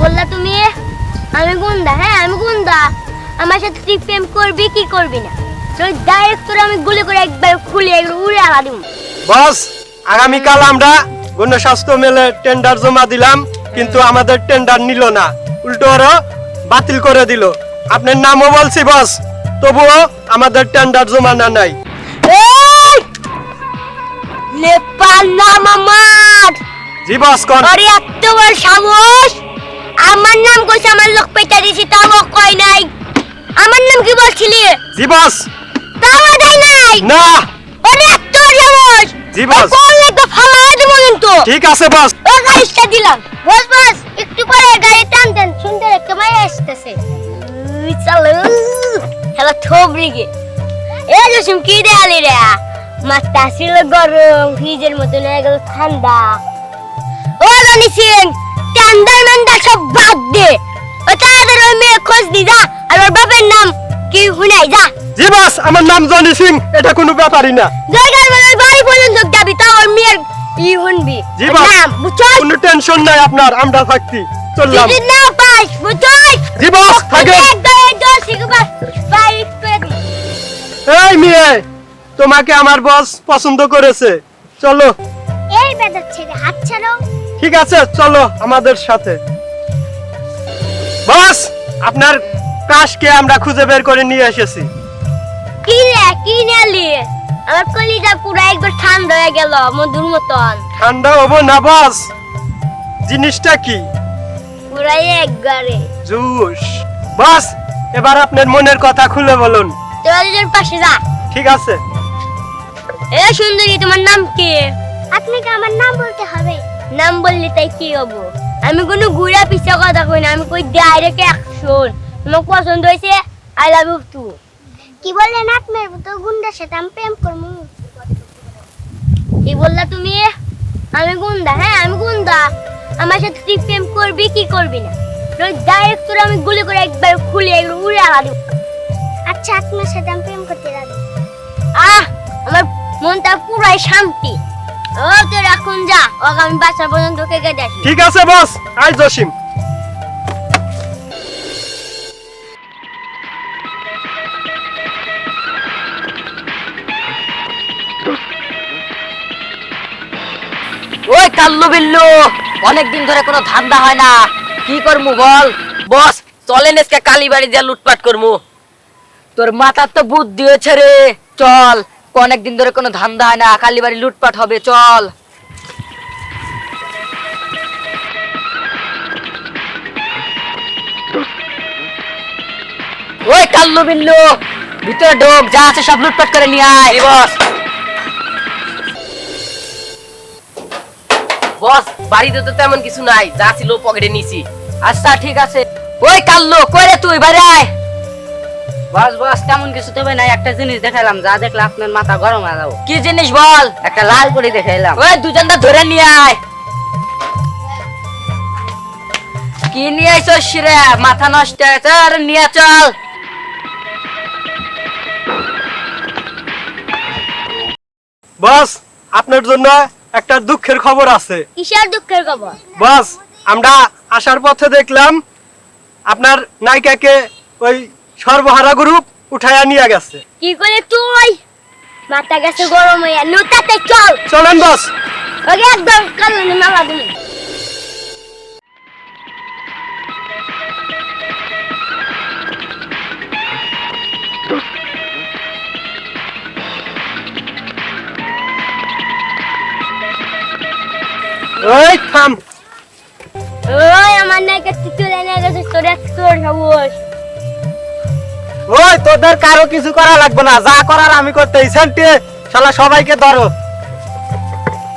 বললা তুমি? আমি গুন্ডা হ্যাঁ আমি গুন্ডা আমার সাথে তুই প্রেম করবি কি করবি না? তুই ডাইরেক্ট আমি গুলি করে একবার খুলে একবার উড়ে আলা দিব বস আগামীকাল আমরা গণস্বাস্থ্য মেলে টেন্ডার জমা দিলাম কিন্তু আমাদের টেন্ডার নিল না। উল্টো আরও বাতিল করে দিল। আপনার নামও বলছি বস। তবুও আমাদের টেন্ডার জমা না নাই। নাম আমার জি বস কোন আরে এত বড় সাহস! আমার নাম কইছে আমার লোক পেটা দিছি তাও কই নাই। আমার নাম কি বলছিলি? জি বস তাও দেয় নাই। না। আরে এত সাহস জি বস। কোন লাগা ফালা দেবো কিন্তু? ঠিক আছে বস। ও গাড়িটা দিলাম। বস বস একটু পরে গাড়ি টান টান শুনতে একটা মাই আসতেছে। উই, চলো। হ্যালো থবরি গে। এ জসিম কি রে আলি রে? মাথা ছিল গরম ফ্রিজের মতন হয়ে গেল ঠান্ডা। ও রানী সিং সব বাদ দে ও তাড়াতাড়ি ওই মেয়ে খোঁজ দি যা আর ওর বাপের নাম কি হুনাই যা জি বস আমার নাম জনি সিং এটা কোনো ব্যাপারই না মানে ওই বাড়ি পর্যন্ত যাবি তা ওর মেয়ের ই শুনবি জি বস। কোনো টেনশন নাই আপনার আমরা থাকছি চললাম যদি না পাস বুঝছস জি বস থাকে এই মেয়ে তোমাকে আমার বস পছন্দ করেছে চলো এই বেদার ছেলে হাত ছাড়ো ঠিক আছে চলো আমাদের সাথে। বস আপনার কাশকে আমরা খুঁজে বের করে নিয়ে এসেছি। কি রে কি নেলি আমার কলিজা পুরো একবার ঠান্ডা হয়ে গেল মধুর মতন। ঠান্ডা হব না বস। জিনিসটা কি? পুরাই একবারে। জুস। বস এবার আপনার মনের কথা খুলে বলুন। তোরা পাশে যা। ঠিক আছে। এ সুন্দরী তোমার নাম কি? আপনাকে আমার নাম বলতে হবে। নাম বললে তাই কি হব? আমি কোনো ঘুরা পিছা কথা কই না আমি কই ডাইরেক্ট অ্যাকশন তোমাকে পছন্দ হয়েছে আই লাভ ইউ টু কি বললেন আপনার তো গুন্ডার সাথে আমি প্রেম করব। কি বললা তুমি? আমি গুন্ডা? হ্যাঁ আমি গুন্ডা। আমার সাথে তুই প্রেম করবি কি করবি না? ডাইরেক্ট তোর আমি গুলি করে একবার খুলে একবার উড়ে আলা দিব। আচ্ছা আপনার সাথে আমি প্রেম করতে রাজি। আহ আমার মনটা পুরাই শান্তি। ও তোর এখন যা। ওকে আমি বাসা পর্যন্ত কেটে দেখি। ঠিক আছে বস। আই জসিম। ওই কাল্লু বিল্লু অনেকদিন ধরে কোনো ধান্দা হয় না। কি করমু বল? বস চলেন আজকে কালীবাড়ি দিয়ে লুটপাট করমু। তোর মাথার তো বুদ্ধি হয়েছে রে। চল। অনেকদিন ধরে কোনো ধান্দা হয় না কালীবাড়ি লুটপাট হবে চল। ওই কাল্লু বিল্লু ভিতরে ঢোক যা আছে সব লুটপাট করে নিয়ে আয়। বস। বস বাড়িতে তো তেমন কিছু নাই যা ছিল পকেটে নিছি আচ্ছা ঠিক আছে। ওই কাল্লো কইরে তুই বাইরে আয়। বস বস তেমন কিছু তবে নাই একটা জিনিস দেখালাম যা দেখলে আপনার মাথা গরম হয়ে যাব। কি জিনিস বল? একটা লাল পরি দেখাইলাম। ওই দুজনটা ধরে নিয়ে আয়। কি নিয়ে আইছস রে? মাথা নষ্ট হয়ে গেছে আরে নিয়ে চল। বস আপনার জন্য একটা দুঃখের খবর আছে। কিসের দুঃখের খবর? বস আমরা আসার পথে দেখলাম আপনার নায়িকাকে ওই সর্বহারা গ্রুপ উঠাইয়া নিয়ে গেছে। কি করে তুই? মাথা গেছে গরম হইয়া। নুতাতে চল। চলেন বস। ওকে একদম কালানে মালা দিবি ওই থাম। ওই আমার নাকি তুলে নিয়ে গেছে তোর এক তোর সাহস ওই তোদের কারও কিছু করা লাগবে না। যা করার আমি করতে শালা সবাইকে ধরো।